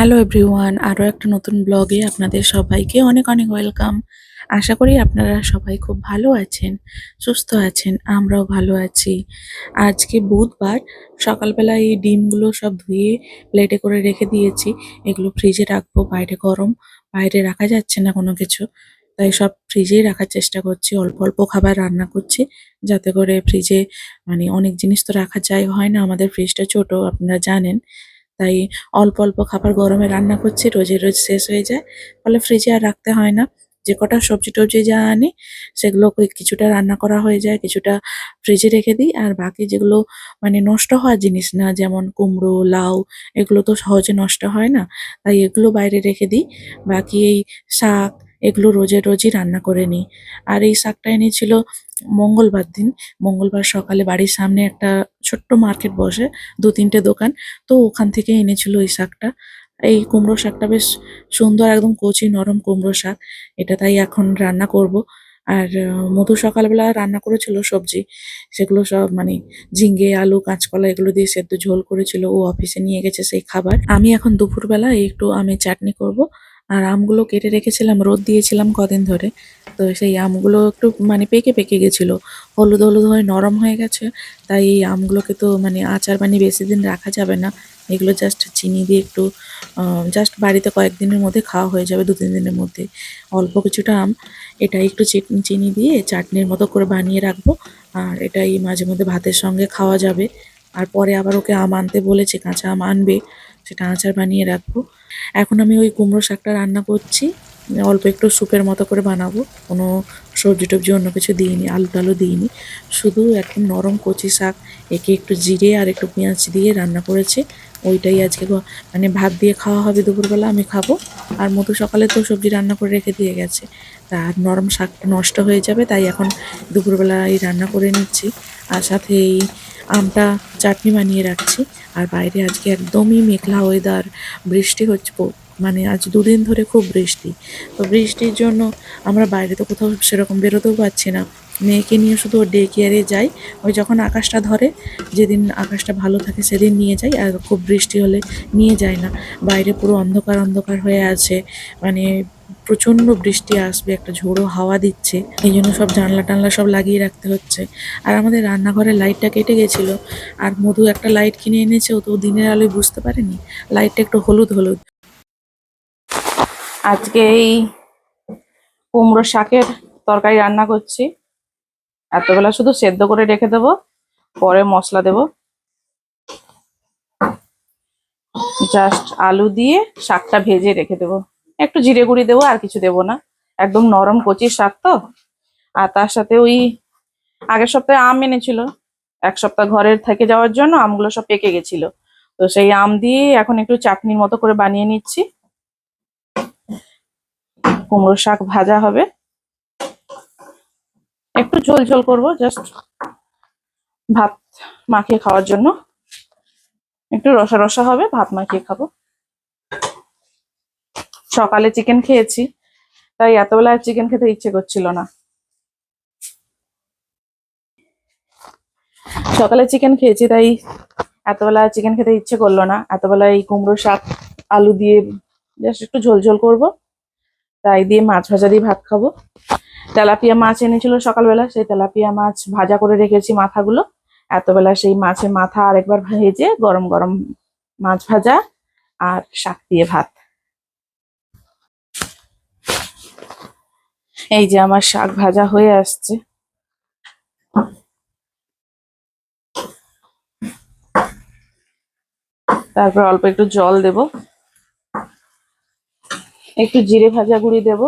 Hello everyone আরও একটা নতুন ব্লগে আপনাদের সবাইকে অনেক অনেক ওয়েলকাম আশা করি আপনারা সবাই খুব ভালো আছেন, সুস্থ আছেন, আমরাও ভালো আছি। আজকে বুধবার, সকালবেলা এই ডিমগুলো সব ধুয়ে প্লেটে করে রেখে দিয়েছি। এগুলো ফ্রিজে রাখব, বাইরে গরম, বাইরে রাখা যাচ্ছে না কোনো কিছু। তাই সব ফ্রিজেই রাখার চেষ্টা করছি, অল্প অল্প খাবার রান্না করছি, যাতে করে ফ্রিজে মানে অনেক জিনিস তো রাখা যায়, হয় না আমাদের ফ্রিজটা ছোট, আপনারা জানেন। তাই অল্প অল্প খাবার গরমে রান্না করছি রোজের রোজ শেষ হয়ে যায়। ফলে ফ্রিজে আর রাখতে হয় না। যে কটা সবজি টবজি যা আনি, সেগুলো কিছুটা রান্না করা হয়ে যায়, কিছুটা ফ্রিজে রেখে দিই। আর বাকি যেগুলো মানে নষ্ট হওয়ার জিনিস না, যেমন কুমড়ো, লাউ, এগুলো তো সহজে নষ্ট হয় না। তাই এগুলো বাইরে রেখে দিই। বাকি এই শাক, এগুলো রোজে রোজই রান্না করে নিই। আর এই শাকটা এনেছিল মঙ্গলবার দিন। মঙ্গলবার সকালে বাড়ির সামনে একটা ছোট্ট মার্কেট বসে, দু তিনটে দোকান। তো ওখান থেকে এনেছিল এই শাকটা। এই কুমড়ো শাকটা বেশ সুন্দর, একদম কচি নরম কুমড়ো শাক। এটা তাই এখন রান্না করব। আর মধু সকালবেলা রান্না করেছিল সবজি। সেগুলো সব মানে ঝিঙ্গে, আলু, কাঁচকলা এগুলো দিয়ে সেদ্ধ ঝোল করেছিল। ও অফিসে নিয়ে গেছে সেই খাবার। আমি এখন দুপুরবেলা একটু আমের চাটনি করব। আর আমগুলো কেটে রেখেছিলাম, রোদ দিয়েছিলাম কদিন ধরে। তো সেই আমগুলো একটু মানে পেকে পেকে গেছিল। হলুদ হলুদ হয়ে, নরম হয়ে গেছে। তাই এই আমগুলোকে তো মানে আচার বানিয়ে বেশি দিন রাখা যাবে না। এগুলো জাস্ট চিনি দিয়ে একটু জাস্ট বাড়িতে কয়েকদিনের মধ্যে খাওয়া হয়ে যাবে দু তিন দিনের মধ্যে। অল্প কিছুটা আম এটা একটু চিনি দিয়ে চাটনির মতো করে বানিয়ে রাখব। আর এটাই মাঝে মধ্যে ভাতের সঙ্গে খাওয়া যাবে। আর পরে আবার ওকে আম আনতে বলেছে, কাঁচা আম আনবে, সেটা আচার বানিয়ে রাখব। এখন আমি ওই কুমড়ো শাকটা রান্না করছি। অল্প একটু স্যুপের মতো করে বানাবো। কোনো সবজি টবজি অন্য কিছু দিইনি, আলু টালু দিইনি। শুধু একদম নরম কচি শাক, একে একটু জিরে আর একটু পেঁয়াজ দিয়ে রান্না করেছি। ওইটাই আজকে মানে ভাত দিয়ে খাওয়া হবে দুপুরবেলা, আমি খাব। আর মধু সকালে তো সবজি রান্না করে রেখে দিয়ে গেছে। তা নরম শাকটা নষ্ট হয়ে যাবে, তাই এখন দুপুরবেলা এই রান্না করে নিচ্ছি। আর সাথে এই আমটা চাটনি বানিয়ে রাখছি। আর বাইরে আজকে একদমই মেঘলা ওয়েদার বৃষ্টি হচ্ছে মানে আজ দুদিন ধরে খুব বৃষ্টি। তো বৃষ্টির জন্য আমরা বাইরে তো কোথাও সেরকম বেরোতেও পারছি না। মেয়েকে নিয়ে শুধু ডে কেয়ারে যাই। ওই যখন আকাশটা ধরে, যেদিন আকাশটা ভালো থাকে সেদিন নিয়ে যাই। আর খুব বৃষ্টি হলে নিয়ে যায় না। বাইরে পুরো অন্ধকার অন্ধকার হয়ে আছে। মানে প্রচণ্ড বৃষ্টি আসবে, একটা ঝোড়ো হাওয়া দিচ্ছে। এই জন্য সব জানলা টানলা সব লাগিয়ে রাখতে হচ্ছে। আর আমাদের রান্নাঘরের লাইটটা কেটে গেছিল। আর মধু একটা লাইট কিনে এনেছে, ও তো দিনের আলোয় বুঝতে পারেনি। লাইটটা একটু হলুদ হলুদ। আজকে এই কুমড়ো শাকের তরকারি রান্না করছি। এতবেলা শুধু সেদ্ধ করে রেখে দেবো, পরে মশলা দেব। জাস্ট আলু দিয়ে শাকটা ভেজে রেখে দেবো। একটু জিরে গুঁড়ি দেবো, আর কিছু দেবো না। একদম নরম কচি শাক তো। আর তার সাথে ওই আগের সপ্তাহে আম এনেছিল। এক সপ্তাহ ঘরের থেকে যাওয়ার জন্য আমগুলো সব পেকে গেছিল। তো সেই আম দিয়ে এখন একটু চাটনির মতো করে বানিয়ে নিচ্ছি। কুমড়ো শাক ভাজা হবে। একটু ঝোল ঝোল করব জাস্ট ভাত মাখিয়ে খাওয়ার জন্য। একটু রসা রসা হবে, ভাত মাখিয়ে খাব। সকালে চিকেন খেয়েছি, তাই এতবেলা চিকেন খেতে ইচ্ছে করছিল না। সকালে চিকেন খেয়েছি, তাই এতবেলা চিকেন খেতে ইচ্ছে করল না। এতবেলা এই কুমড়ো শাক, আলু দিয়ে জাস্ট একটু ঝোল ঝোল করব। তাই দিয়ে মাছ ভাজা দিয়ে ভাত খাব। তেলাপিয়া মাছ এনেছিল সকালবেলা, সেই তেলাপিয়া মাছ ভাজা করে রেখেছি মাথাগুলো। এতবেলা সেই মাছের মাথা আরেকবার ভেজে গরম গরম মাছ ভাজা আর শাক দিয়ে ভাত। এই যে আমার শাক ভাজা হয়ে আসছে। তারপর অল্প একটু জল দেব। একটু জিরে ভাজা গুঁড়ি দেব।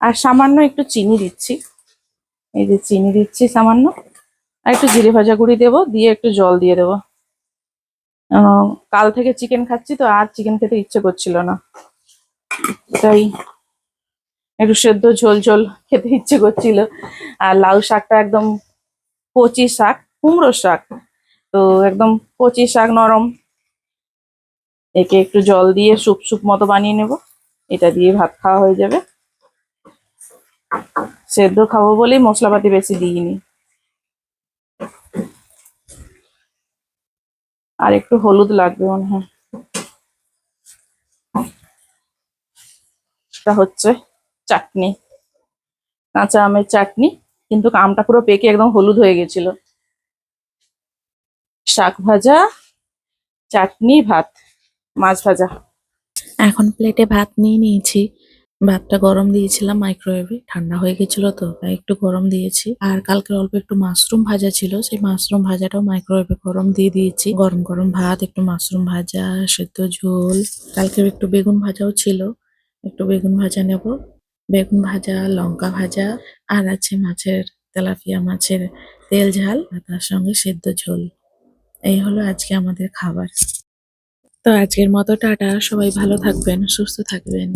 আর সামান্য একটু চিনি দিচ্ছি। এই যে চিনি দিচ্ছি সামান্য। আর একটু জিরে ভাজা গুঁড়ি দেবো, দিয়ে একটু জল দিয়ে দেবো। কাল থেকে চিকেন খাচ্ছি তো, আর চিকেন খেতে ইচ্ছে করছিল না। তাই একটু সেদ্ধ ঝোল ঝোল খেতে ইচ্ছে করছিল। আর লাউ শাকটা একদম কচি শাক, কুমড়ো শাক। তো একদম কচি শাক নরম। একে একটু জল দিয়ে স্যুপ স্যুপ মতো বানিয়ে নেব। এটা দিয়ে ভাত খাওয়া হয়ে যাবে। সেদ্ধ খাব বলেই মশলাপাতি বেশি দিইনি। আর একটু হলুদ লাগবে মনে হয়। এটা হচ্ছে চাটনি। কাঁচা আমের চাটনি, কিন্তু আমটা পুরো পেকে একদম হলুদ হয়ে গেছিল। শাক ভাজা, চাটনি, ভাত। মাছ ভাজা। এখন প্লেটে ভাত নিয়ে নিয়েছি। ভাতটা গরম দিয়েছিলাম মাইক্রোওয়েভে ঠান্ডা হয়ে গেছিল তো, তাই একটু গরম দিয়েছি। আর কালকে অল্প একটু মাশরুম ভাজা ছিল, সেই মাশরুম ভাজাটাও মাইক্রোওয়েভে গরম দিয়ে দিয়েছি। গরম গরম ভাত, একটু মাশরুম ভাজা, সেদ্ধ ঝোল কালকে একটু বেগুন ভাজাও ছিল। একটু বেগুন ভাজা নেব। বেগুন ভাজা, লঙ্কা ভাজা, আর আছে মাছের তেলাপিয়া, মাছের তেল ঝাল, আর তার সঙ্গে সেদ্ধ ঝোল। এই হলো আজকে আমাদের খাবার। তো আজকের মতো টাটা সবাই ভালো থাকবেন সুস্থ থাকবেন।